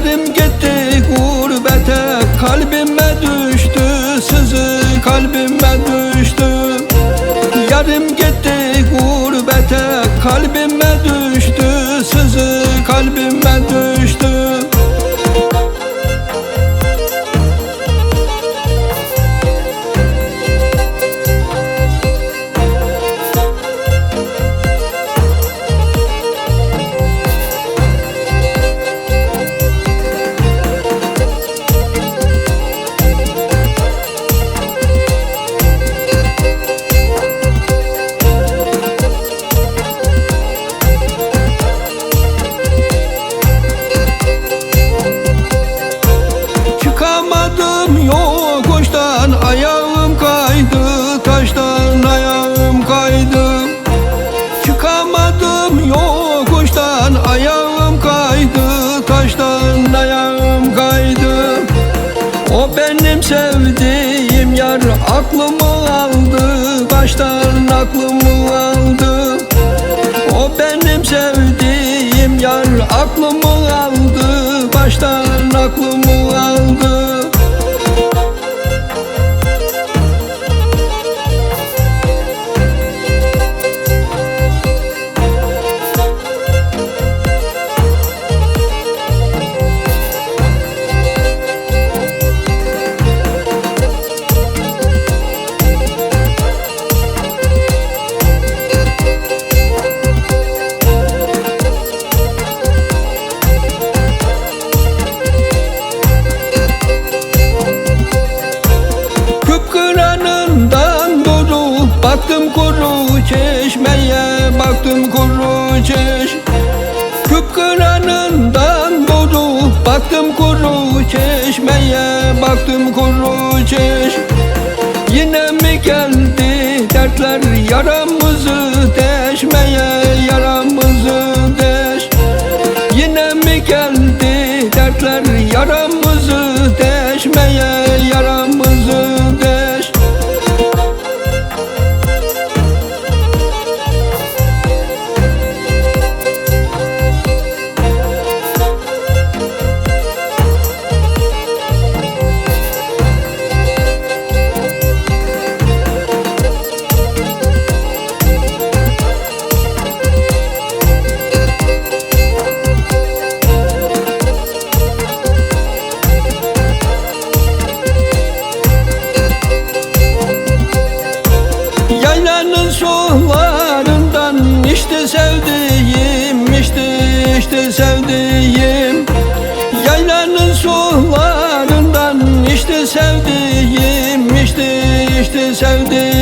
Yarim gitti gurbete Kalbime düştü sızı Kalbime düştü. Yarim benim sevdiğim yar aklımı aldı baştan aklımı aldı. O benim sevdiğim yar aklımı aldı baştan aklımı aldı Baktım kuru çeşmeye Baktım kuru çeş Yine mi geldi dertler yaramızı deşmeye Yaramızı deş Yine mi geldi işte sevdiğim Yaylanın sularından işte sevdiğim işte işte sevdiğim